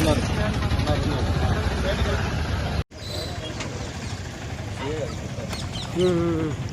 ఉన్నారు చేస్తా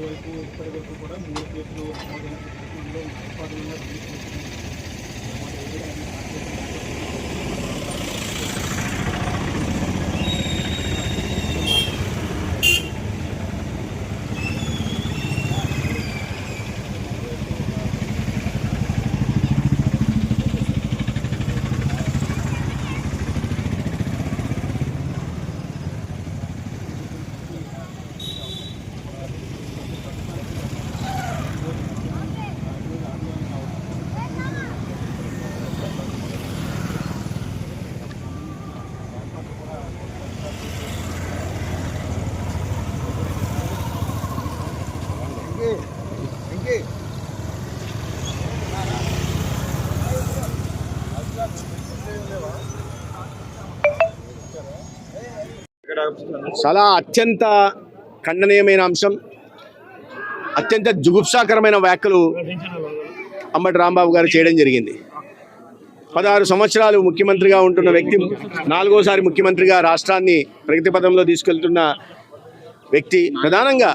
వరకు ఇప్పటి వరకు కూడా మూడు కేసులు నమోదైన ప్రతిలో ఉత్పాదనలో చాలా అత్యంత ఖండనీయమైన అంశం. అత్యంత జుగుప్సాకరమైన వ్యాఖ్యలు అంబటి రాంబాబు గారు చేయడం జరిగింది. పదహారు సంవత్సరాలు ముఖ్యమంత్రిగా ఉంటున్న వ్యక్తి నాలుగోసారి ముఖ్యమంత్రిగా రాష్ట్రాన్ని ప్రగతి పదంలో తీసుకెళ్తున్న వ్యక్తి ప్రధానంగా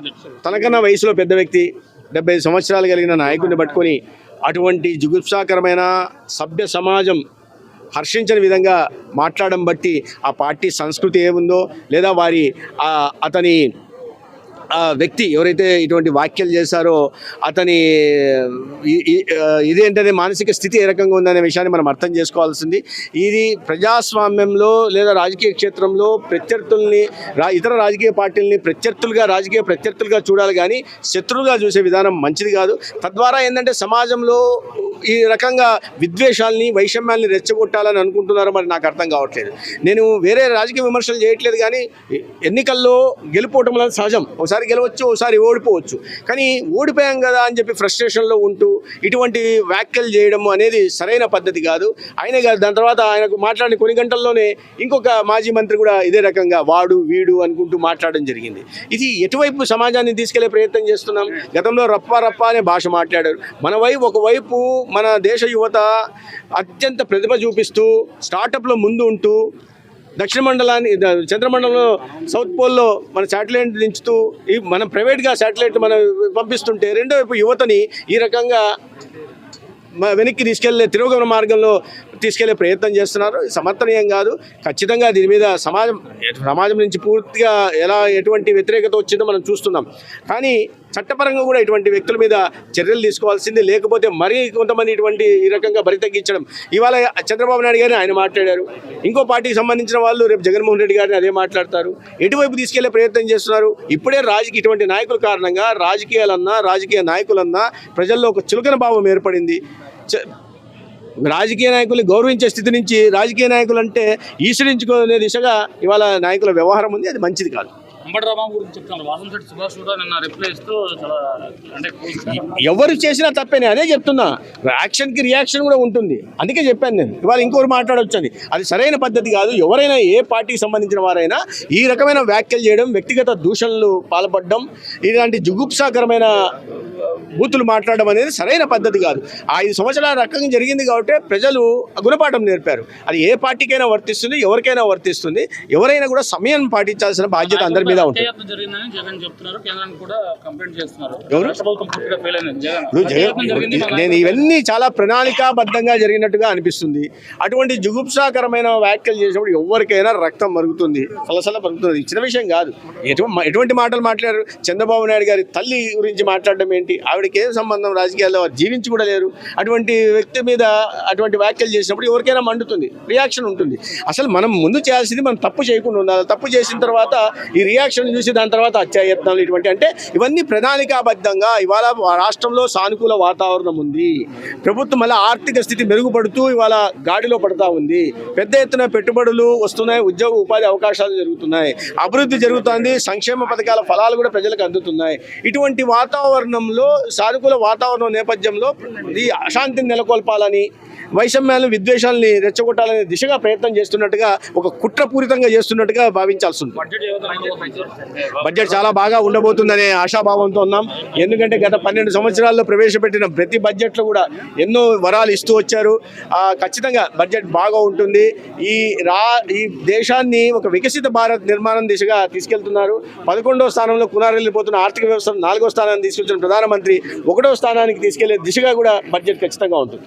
తనకన్నా వయసులో పెద్ద వ్యక్తి డెబ్బై సంవత్సరాలు కలిగిన నాయకుడిని పట్టుకొని అటువంటి జుగుప్సాకరమైన సభ్య సమాజం హర్షించని విధంగా మాట్లాడడం బట్టి ఆ పార్టీ సంస్కృతి ఏముందో లేదా వారి ఆ అతని వ్యక్తి ఎవరైతే ఇటువంటి వ్యాఖ్యలు చేశారో అతని ఇదేంటనే మానసిక స్థితి ఏ రకంగా ఉందనే విషయాన్ని మనం అర్థం చేసుకోవాల్సింది. ఇది ప్రజాస్వామ్యంలో లేదా రాజకీయ క్షేత్రంలో ప్రత్యర్థుల్ని రా ఇతర రాజకీయ పార్టీలని ప్రత్యర్థులుగా రాజకీయ ప్రత్యర్థులుగా చూడాలి కానీ శత్రువుగా చూసే విధానం మంచిది కాదు. తద్వారా ఏంటంటే సమాజంలో ఈ రకంగా విద్వేషాలని వైషమ్యాల్ని రెచ్చగొట్టాలని అనుకుంటున్నారో మరి నాకు అర్థం కావట్లేదు. నేను వేరే రాజకీయ విమర్శలు చేయట్లేదు కానీ ఎన్నికల్లో గెలుపోవటం సహజం. ఒకసారి గెలవచ్చు ఒకసారి ఓడిపోవచ్చు. కానీ ఓడిపోయాం కదా అని చెప్పి ఫ్రస్ట్రేషన్లో ఉంటూ ఇటువంటి వ్యాఖ్యలు చేయడం అనేది సరైన పద్ధతి కాదు. ఆయన కాదు దాని తర్వాత ఆయనకు మాట్లాడిన కొన్ని గంటల్లోనే ఇంకొక మాజీ మంత్రి కూడా ఇదే రకంగా వాడు వీడు అనుకుంటూ మాట్లాడడం జరిగింది. ఇది ఎటువైపు సమాజాన్ని తీసుకెళ్ళే ప్రయత్నం చేస్తున్నాం? గతంలో రప్ప రప్ప అనే భాష మాట్లాడారు. మన వైపు ఒకవైపు మన దేశ యువత అత్యంత ప్రతిభ చూపిస్తూ స్టార్టప్లో ముందు ఉంటూ దక్షిణ మండలాన్ని చంద్రమండలంలో సౌత్ పోల్లో మన శాటిలైట్ దించుతూ ఈ మనం ప్రైవేట్గా శాటిలైట్ మనం పంపిస్తుంటే రెండో వైపు యువతని ఈ రకంగా వెనక్కి తీసుకెళ్ళే తిరోగమన మార్గంలో తీసుకెళ్ళే ప్రయత్నం చేస్తున్నారు. సమర్థనీయం కాదు. ఖచ్చితంగా దీని మీద సమాజం సమాజం నుంచి పూర్తిగా ఎలా ఎటువంటి వ్యతిరేకత వచ్చిందో మనం చూస్తున్నాం. కానీ చట్టపరంగా కూడా ఇటువంటి వ్యక్తుల మీద చర్యలు తీసుకోవాల్సింది. లేకపోతే మరీ కొంతమంది ఇటువంటి ఈ రకంగా బరి తగ్గించడం. ఇవాళ చంద్రబాబు నాయుడు గారిని ఆయన మాట్లాడారు. ఇంకో పార్టీకి సంబంధించిన వాళ్ళు రేపు జగన్మోహన్ రెడ్డి గారిని అదే మాట్లాడతారు. ఎటువైపు తీసుకెళ్ళే ప్రయత్నం చేస్తున్నారు? ఇప్పుడే రాజకీయ ఇటువంటి నాయకుల కారణంగా రాజకీయాలన్నా రాజకీయ నాయకులన్నా ప్రజల్లో ఒక చులకన భావం ఏర్పడింది. చ- రాజకీయ నాయకుల్ని గౌరవించే స్థితి నుంచి రాజకీయ నాయకులు అంటే ఈశ్వరించుకునే దిశగా ఇవాళ నాయకుల వ్యవహారం ఉంది అది మంచిది కాదు. ఎవరు చేసినా తప్పేనే అదే చెప్తున్నా. యాక్షన్కి రియాక్షన్ కూడా ఉంటుంది. అందుకే చెప్పాను నేను. ఇవాళ ఇంకోరు మాట్లాడొచ్చు అని అది సరైన పద్ధతి కాదు. ఎవరైనా ఏ పార్టీకి సంబంధించిన వారైనా ఈ రకమైన వ్యాఖ్యలు చేయడం వ్యక్తిగత దూషణలు పాల్పడడం ఇలాంటి జుగుప్సాకరమైన బూతులు మాట్లాడడం అనేది సరైన పద్ధతి కాదు. ఆ ఐదు సంవత్సరాల రకంగా జరిగింది కాబట్టి ప్రజలు గుణపాఠం నేర్పారు. అది ఏ పార్టీకైనా వర్తిస్తుంది ఎవరికైనా వర్తిస్తుంది. ఎవరైనా కూడా సమయం పాటించాల్సిన బాధ్యత అందరి మీద ఉంటుంది. నేను ఇవన్నీ చాలా ప్రణాళికాబద్ధంగా జరిగినట్టుగా అనిపిస్తుంది. అటువంటి జుగుప్సాకరమైన వ్యాఖ్యలు చేసినప్పుడు ఎవరికైనా రక్తం మరుగుతుంది సలసల మరుగుతుంది. ఇది చిన్న విషయం కాదు. ఎటువంటి ఎటువంటి మాటలు మాట్లాడారు? చంద్రబాబు నాయుడు గారి తల్లి గురించి మాట్లాడడం ఏంటి? ఆవిడకి ఏం సంబంధం? రాజకీయాల్లో జీవించి కూడా లేరు. అటువంటి వ్యక్తి మీద అటువంటి వ్యాఖ్యలు చేసినప్పుడు ఎవరికైనా మండుతుంది. రియాక్షన్ ఉంటుంది. అసలు మనం ముందు చేయాల్సింది మనం తప్పు చేయకుండా ఉండాలి. తప్పు చేసిన తర్వాత ఈ రియాక్షన్ చూసి దాని తర్వాత అత్యాయత్నాలు ఇటువంటి అంటే ఇవన్నీ ప్రణాళికాబద్ధంగా ఇవాళ రాష్ట్రంలో సానుకూల వాతావరణం ఉంది. ప్రభుత్వం మళ్ళీ ఆర్థిక స్థితి మెరుగుపడుతూ ఇవాళ గాడిలో పడతా ఉంది. పెద్ద ఎత్తున పెట్టుబడులు వస్తున్నాయి. ఉద్యోగ ఉపాధి అవకాశాలు జరుగుతున్నాయి. అభివృద్ధి జరుగుతుంది. సంక్షేమ పథకాల ఫలాలు కూడా ప్రజలకు అందుతున్నాయి. ఇటువంటి వాతావరణంలో సానుకూల వాతావరణం నేపథ్యంలో ఈ అశాంతిని నెలకొల్పాలని వైషమ్యాలను విద్వేషాలని రెచ్చగొట్టాలనే దిశగా ప్రయత్నం చేస్తున్నట్టుగా ఒక కుట్రపూరితంగా చేస్తున్నట్టుగా భావించాల్సి ఉంది బడ్జెట్ చాలా బాగా ఉండబోతుందనే ఆశాభావంతో ఉన్నాం. ఎందుకంటే గత పన్నెండు సంవత్సరాల్లో ప్రవేశపెట్టిన ప్రతి బడ్జెట్లో కూడా ఎన్నో వరాలు ఇస్తూ వచ్చారు. ఖచ్చితంగా బడ్జెట్ బాగా ఉంటుంది. ఈ రా ఈ దేశాన్ని ఒక వికసిత భారత్ నిర్మాణం దిశగా తీసుకెళ్తున్నారు. పదకొండో స్థానంలో కునారెళ్ళిపోతున్న ఆర్థిక వ్యవస్థను నాలుగో స్థానాన్ని తీసుకొచ్చిన ప్రధానమంత్రి ఒకటో స్థానానికి తీసుకెళ్ళే దిశగా కూడా బడ్జెట్ ఖచ్చితంగా ఉంటుంది.